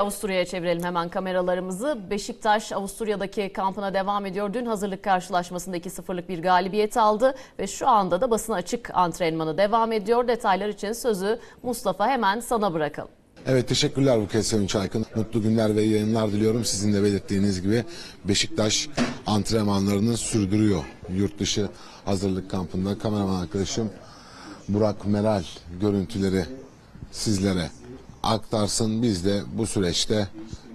Avusturya'ya çevirelim hemen kameralarımızı. Beşiktaş Avusturya'daki kampına devam ediyor. Dün hazırlık karşılaşmasında 2-0'lık bir galibiyet aldı ve şu anda da basın açık antrenmanı devam ediyor. Detaylar için sözü Mustafa hemen sana bırakalım. Evet teşekkürler Buket Sevinç Aykın. Mutlu günler ve yayınlar diliyorum. Sizin de belirttiğiniz gibi Beşiktaş antrenmanlarını sürdürüyor. Yurt dışı hazırlık kampında kameraman arkadaşım Burak Meral görüntüleri sizlere aktarsın. Biz de bu süreçte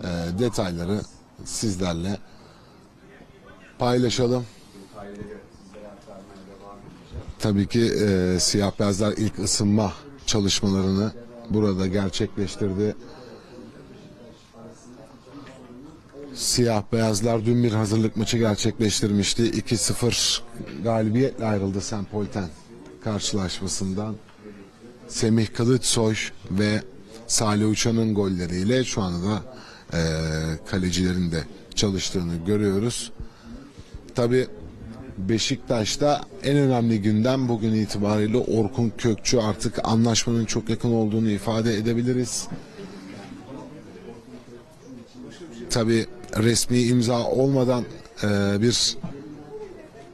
e, detayları sizlerle paylaşalım. Tabii ki e, siyah beyazlar ilk ısınma çalışmalarını burada gerçekleştirdi. Siyah beyazlar dün bir hazırlık maçı gerçekleştirmişti. 2-0 galibiyetle ayrıldı Sempolten karşılaşmasından. Semih Kılıçsoy ve Salih Uçan'ın golleriyle şu anda da e, kalecilerin de çalıştığını görüyoruz. Tabii Beşiktaş'ta en önemli gündem bugün itibariyle Orkun Kökçü artık anlaşmanın çok yakın olduğunu ifade edebiliriz. Tabi resmi imza olmadan e, bir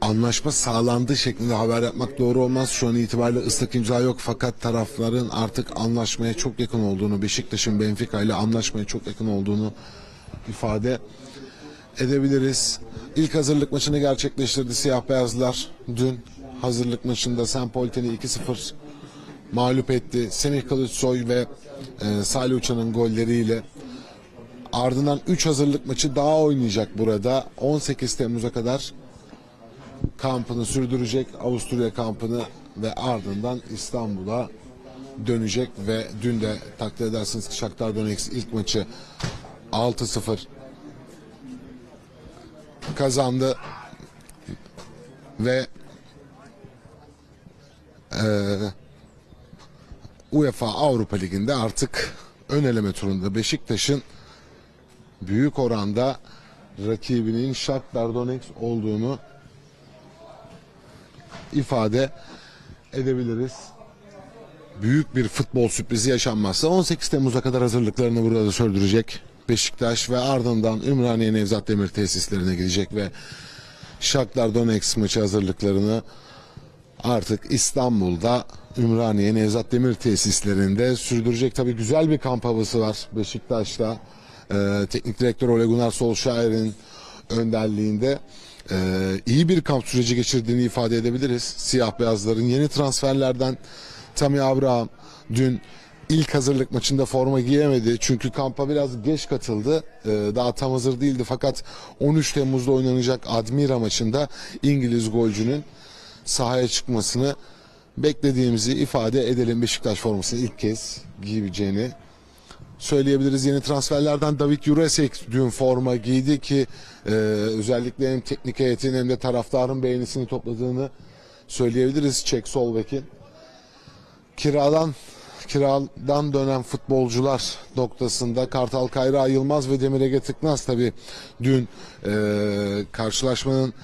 anlaşma sağlandı şeklinde haber yapmak doğru olmaz. Şu an itibariyle ıslak imza yok fakat tarafların artık anlaşmaya çok yakın olduğunu, Beşiktaş'ın Benfica ile anlaşmaya çok yakın olduğunu ifade edebiliriz. İlk hazırlık maçını gerçekleştirdi siyah beyazlar. Dün hazırlık maçında Sempolten'i 2-0 mağlup etti. Semih Kılıçsoy ve e, Salih Uçan'ın golleriyle ardından 3 hazırlık maçı daha oynayacak burada. 18 Temmuz'a kadar kampını sürdürecek. Avusturya kampını ve ardından İstanbul'a dönecek ve dün de takdir edersiniz ki Shakhtar Donetsk ilk maçı 6-0 kazandı ve eee, UEFA Avrupa Ligi'nde artık ön eleme turunda Beşiktaş'ın büyük oranda rakibinin Shakhtar Donetsk olduğunu ifade edebiliriz. Büyük bir futbol sürprizi yaşanmazsa 18 Temmuz'a kadar hazırlıklarını burada sürdürecek. Beşiktaş ve ardından Ümraniye Nevzat Demir tesislerine gidecek ve Shakhtar Donetsk maçı hazırlıklarını artık İstanbul'da Ümraniye Nevzat Demir tesislerinde sürdürecek. Tabii güzel bir kamp havası var Beşiktaş'ta. Ee, teknik direktör Ole Gunnar Solskjaer'in önderliğinde e, iyi bir kamp süreci geçirdiğini ifade edebiliriz. Siyah beyazların yeni transferlerden Tammy Abraham dün ilk hazırlık maçında forma giyemedi. Çünkü kampa biraz geç katıldı. Ee, daha tam hazır değildi. Fakat 13 Temmuz'da oynanacak Admira maçında İngiliz golcünün sahaya çıkmasını beklediğimizi ifade edelim. Beşiktaş formasını ilk kez giyebileceğini söyleyebiliriz. Yeni transferlerden David Jurasek dün forma giydi ki e, özellikle hem teknik heyetin hem de taraftarın beğenisini topladığını söyleyebiliriz. Çek sol bekin. Kiradan kiradan dönen futbolcular noktasında Kartal Kayra Yılmaz ve Demir Ege Tıknaz tabi dün e, karşılaşmanın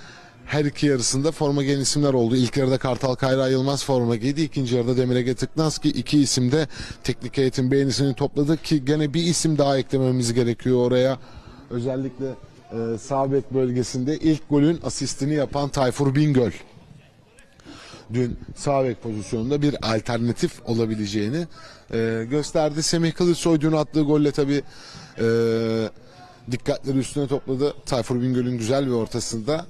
her iki yarısında forma giyen isimler oldu. İlk yarıda Kartal Kayra Yılmaz forma giydi. İkinci yarıda Demir Ege Tıknaz ki iki isim de teknik heyetin beğenisini topladı ki gene bir isim daha eklememiz gerekiyor oraya. Özellikle e, sağ bölgesinde ilk golün asistini yapan Tayfur Bingöl dün sağ pozisyonunda bir alternatif olabileceğini e, gösterdi. Semih Kılıçsoy dün attığı golle tabi e, dikkatleri üstüne topladı. Tayfur Bingöl'ün güzel bir ortasında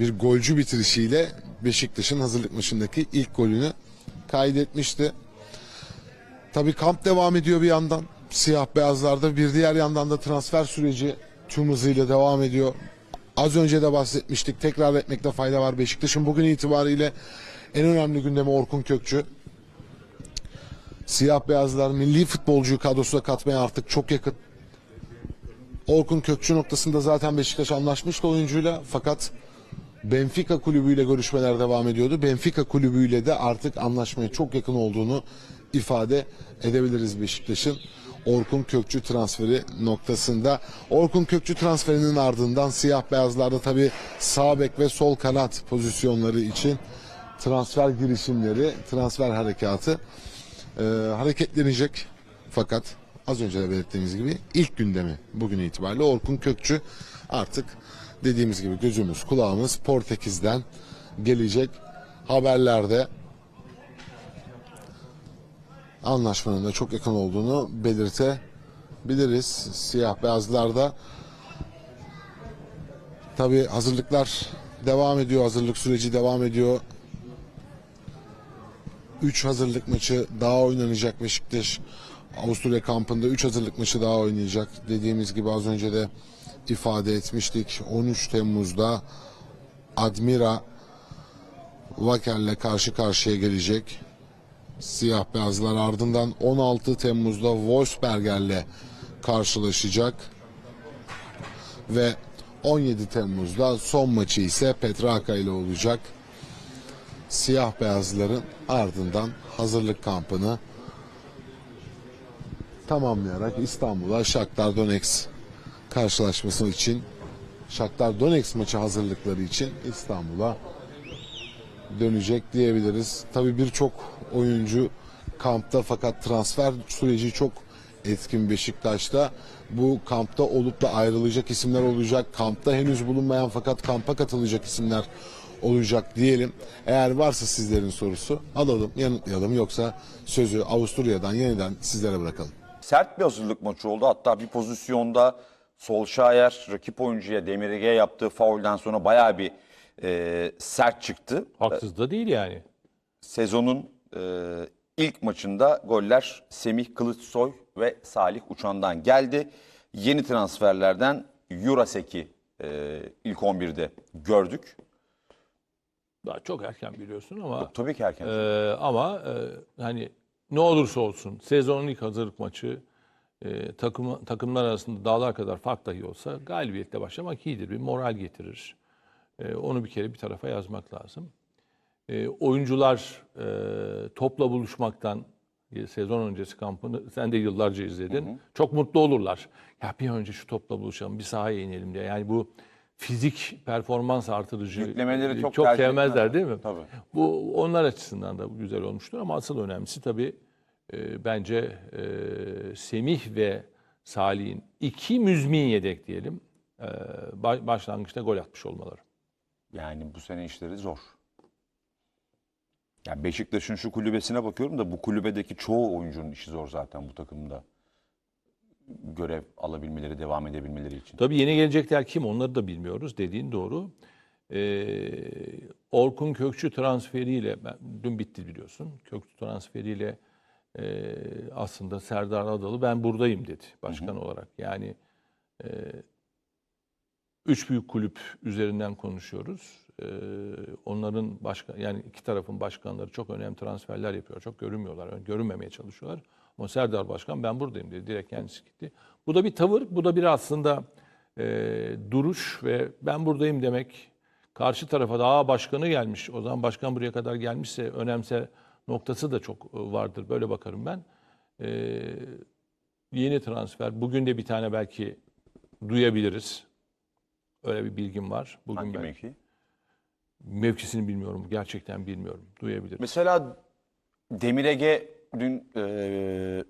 bir golcü bitirişiyle Beşiktaş'ın hazırlık maçındaki ilk golünü kaydetmişti. Tabii kamp devam ediyor bir yandan. Siyah beyazlarda bir diğer yandan da transfer süreci tüm hızıyla devam ediyor. Az önce de bahsetmiştik. Tekrar etmekte fayda var. Beşiktaş'ın bugün itibariyle en önemli gündemi Orkun Kökçü. Siyah beyazlar milli futbolcuyu kadrosuna katmaya artık çok yakın. Orkun Kökçü noktasında zaten Beşiktaş anlaşmıştı oyuncuyla fakat Benfica kulübüyle görüşmeler devam ediyordu. Benfica kulübüyle de artık anlaşmaya çok yakın olduğunu ifade edebiliriz Beşiktaş'ın. Orkun Kökçü transferi noktasında. Orkun Kökçü transferinin ardından siyah beyazlarda tabi sağ bek ve sol kanat pozisyonları için transfer girişimleri, transfer harekatı e, hareketlenecek. Fakat az önce de belirttiğimiz gibi ilk gündemi bugün itibariyle Orkun Kökçü artık dediğimiz gibi gözümüz kulağımız Portekiz'den gelecek haberlerde anlaşmanın da çok yakın olduğunu belirtebiliriz. Siyah beyazlarda tabi hazırlıklar devam ediyor. Hazırlık süreci devam ediyor. 3 hazırlık maçı daha oynanacak Beşiktaş Avusturya kampında 3 hazırlık maçı daha oynayacak. Dediğimiz gibi az önce de ifade etmiştik. 13 Temmuz'da Admira Vaker'le karşı karşıya gelecek. Siyah beyazlar ardından 16 Temmuz'da Wolfsberger'le karşılaşacak. Ve 17 Temmuz'da son maçı ise Petraka ile olacak. Siyah beyazların ardından hazırlık kampını tamamlayarak İstanbul'a Shakhtar Donetsk karşılaşması için Shakhtar Donetsk maçı hazırlıkları için İstanbul'a dönecek diyebiliriz. Tabii birçok oyuncu kampta fakat transfer süreci çok etkin Beşiktaş'ta. Bu kampta olup da ayrılacak isimler olacak. Kampta henüz bulunmayan fakat kampa katılacak isimler olacak diyelim. Eğer varsa sizlerin sorusu alalım, yanıtlayalım. Yoksa sözü Avusturya'dan yeniden sizlere bırakalım. Sert bir hazırlık maçı oldu. Hatta bir pozisyonda Solskjaer rakip oyuncuya Demirege yaptığı faulden sonra bayağı bir e, sert çıktı. Haksız da değil yani. Sezonun e, ilk maçında goller Semih Kılıçsoy ve Salih Uçan'dan geldi. Yeni transferlerden Jurasek'i e, ilk 11'de gördük. Daha çok erken biliyorsun ama Tabii ki erken. e, ama e, hani ne olursa olsun sezonun ilk hazırlık maçı e, takım takımlar arasında dağlar kadar fark dahi olsa galibiyetle başlamak iyidir. Bir moral getirir. E, onu bir kere bir tarafa yazmak lazım. E, oyuncular e, topla buluşmaktan e, sezon öncesi kampını sen de yıllarca izledin. Çok mutlu olurlar. Ya bir önce şu topla buluşalım, bir sahaya inelim diye. Yani bu fizik performans artırıcı Yüklemeleri e, çok çok sevmezler değil mi? Tabii. Bu onlar açısından da güzel olmuştur ama asıl önemlisi tabii e, bence e, Semih ve Salih'in iki müzmin yedek diyelim e, ba- başlangıçta gol atmış olmaları. Yani bu sene işleri zor. Yani Beşiktaş'ın şu kulübesine bakıyorum da bu kulübedeki çoğu oyuncunun işi zor zaten bu takımda. Görev alabilmeleri, devam edebilmeleri için. Tabii yeni gelecekler kim onları da bilmiyoruz dediğin doğru. Ee, Orkun Kökçü transferiyle, ben, dün bitti biliyorsun. Kökçü transferiyle e, aslında Serdar Adalı ben buradayım dedi başkan olarak. Yani e, üç büyük kulüp üzerinden konuşuyoruz. Ee, onların başka yani iki tarafın başkanları çok önemli transferler yapıyor. Çok görünmüyorlar. Görünmemeye çalışıyorlar. Ama Serdar Başkan ben buradayım dedi. Direkt kendisi gitti. Bu da bir tavır. Bu da bir aslında e, duruş ve ben buradayım demek. Karşı tarafa da Aa, başkanı gelmiş. O zaman başkan buraya kadar gelmişse önemse noktası da çok e, vardır. Böyle bakarım ben. Ee, yeni transfer. Bugün de bir tane belki duyabiliriz. Öyle bir bilgim var. Bugün Hangi mevki? mevkisini bilmiyorum. Gerçekten bilmiyorum. Duyabiliriz. Mesela Demirege dün eee,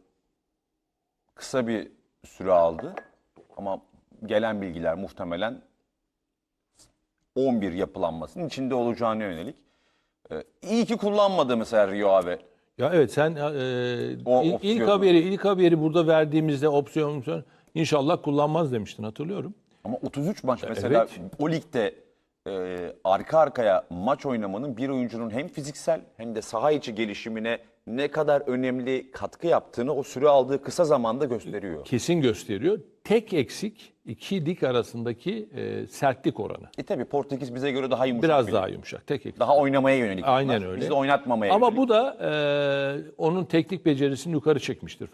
kısa bir süre aldı. Ama gelen bilgiler muhtemelen 11 yapılanmasının içinde olacağına yönelik. Eee iyi ki kullanmadı mesela Rio abi. Ya evet sen e, O il- ilk haberi ilk haberi burada verdiğimizde opsiyon opsiyon inşallah kullanmaz demiştin hatırlıyorum. Ama 33 maç mesela evet. o ligde eee, arka arkaya maç oynamanın bir oyuncunun hem fiziksel hem de saha içi gelişimine ne kadar önemli katkı yaptığını o süre aldığı kısa zamanda gösteriyor. Kesin gösteriyor. Tek eksik iki lig arasındaki e, sertlik oranı. E tabi Portekiz bize göre daha yumuşak. Biraz bir daha lig. yumuşak. Tek eksik. Daha oynamaya yönelik. Aynen bunlar. öyle. Biz de oynatmamaya Ama yönelik. bu da e, onun teknik becerisini yukarı çekmiştir.